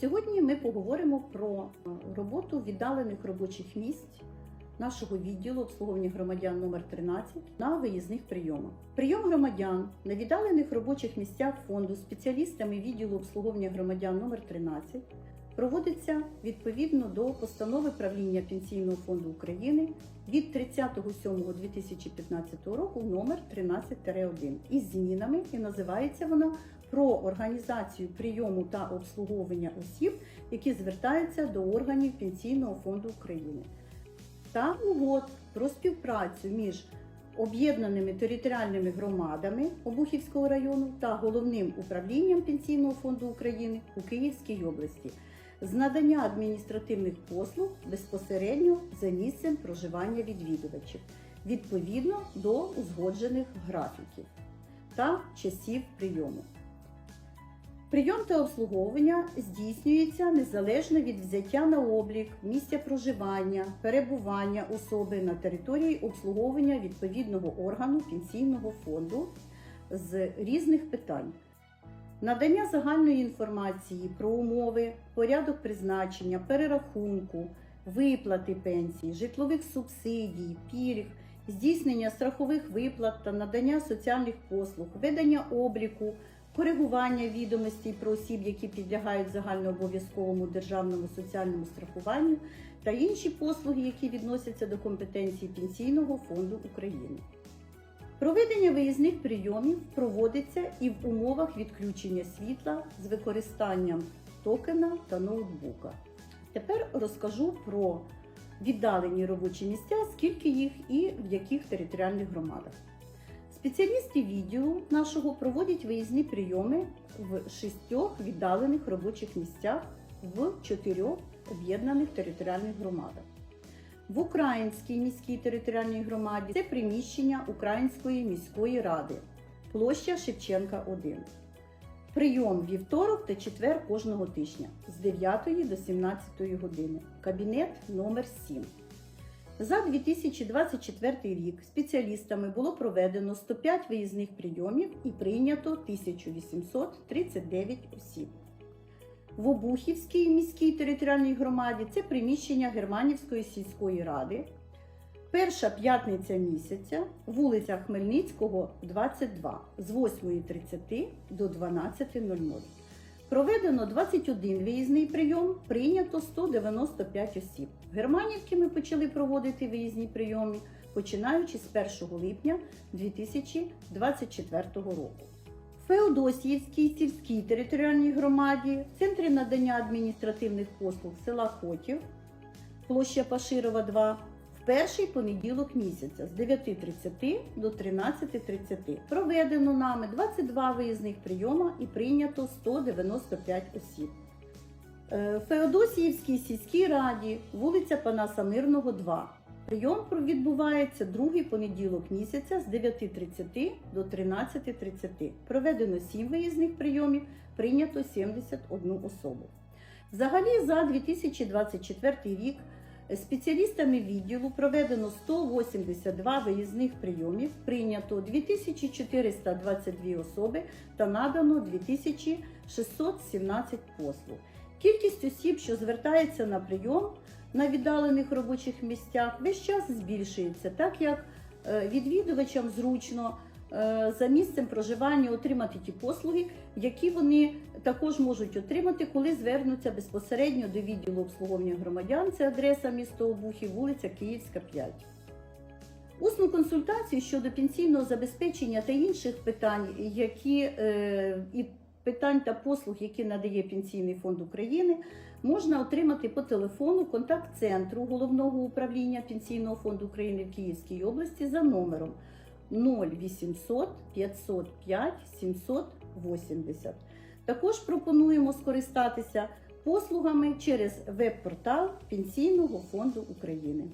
Сьогодні ми поговоримо про роботу віддалених робочих місць нашого відділу обслуговування громадян номер 13 на виїзних прийомах. Прийом громадян на віддалених робочих місцях фонду спеціалістами відділу обслуговування громадян номер 13 проводиться відповідно до постанови правління Пенсійного фонду України від 30.07.2015 року номер 13-1 із змінами і називається вона про організацію прийому та обслуговування осіб, які звертаються до органів Пенсійного фонду України, та угод про співпрацю між об'єднаними територіальними громадами Обухівського району та головним управлінням Пенсійного фонду України у Київській області з надання адміністративних послуг безпосередньо за місцем проживання відвідувачів відповідно до узгоджених графіків та часів прийому. Прийом та обслуговування здійснюється незалежно від взяття на облік місця проживання, перебування особи на території обслуговування відповідного органу пенсійного фонду з різних питань. Надання загальної інформації про умови, порядок призначення, перерахунку, виплати пенсій, житлових субсидій, пільг, здійснення страхових виплат та надання соціальних послуг, ведення обліку, коригування відомостей про осіб, які підлягають загальнообов'язковому державному соціальному страхуванню, та інші послуги, які відносяться до компетенції Пенсійного фонду України. Проведення виїзних прийомів проводиться і в умовах відключення світла з використанням токена та ноутбука. Тепер розкажу про віддалені робочі місця, скільки їх і в яких територіальних громадах. Спеціалісти відділу нашого проводять виїзні прийоми в шістьох віддалених робочих місцях в чотирьох об'єднаних територіальних громадах. В Українській міській територіальній громаді це приміщення Української міської ради, площа Шевченка 1. Прийом вівторок та четвер кожного тижня з 9 до 17 години. Кабінет номер 7. За 2024 рік спеціалістами було проведено 105 виїзних прийомів і прийнято 1839 осіб. В Обухівській міській територіальній громаді це приміщення Германівської сільської ради. Перша п'ятниця місяця, вулиця Хмельницького, 22 з 8.30 до 12.00. Проведено 21 виїзний прийом, прийнято 195 осіб. В Германівці ми почали проводити виїзні прийоми, починаючи з 1 липня 2024 року. В Феодосіївській сільській територіальній громаді, в центрі надання адміністративних послуг села Хотів, площа Паширова 2, перший понеділок місяця з 9.30 до 13.30. Проведено нами 22 виїзних прийома і прийнято 195 осіб. Е, Феодосіївській сільській раді, вулиця Панаса Мирного, 2. Прийом відбувається другий понеділок місяця з 9.30 до 13.30. Проведено 7 виїзних прийомів, прийнято 71 особу. Взагалі за 2024 рік спеціалістами відділу проведено 182 виїзних прийомів, прийнято 2422 особи та надано 2617 послуг. Кількість осіб, що звертається на прийом на віддалених робочих місцях, весь час збільшується, так як е, відвідувачам зручно за місцем проживання отримати ті послуги, які вони також можуть отримати, коли звернуться безпосередньо до відділу обслуговування громадян. Це адреса місто Обухів, вулиця Київська, 5. Усну консультацію щодо пенсійного забезпечення та інших питань, які е, і питань та послуг, які надає Пенсійний фонд України, можна отримати по телефону контакт-центру головного управління Пенсійного фонду України в Київській області за номером 0800 505 780. Також пропонуємо скористатися послугами через веб-портал Пенсійного фонду України.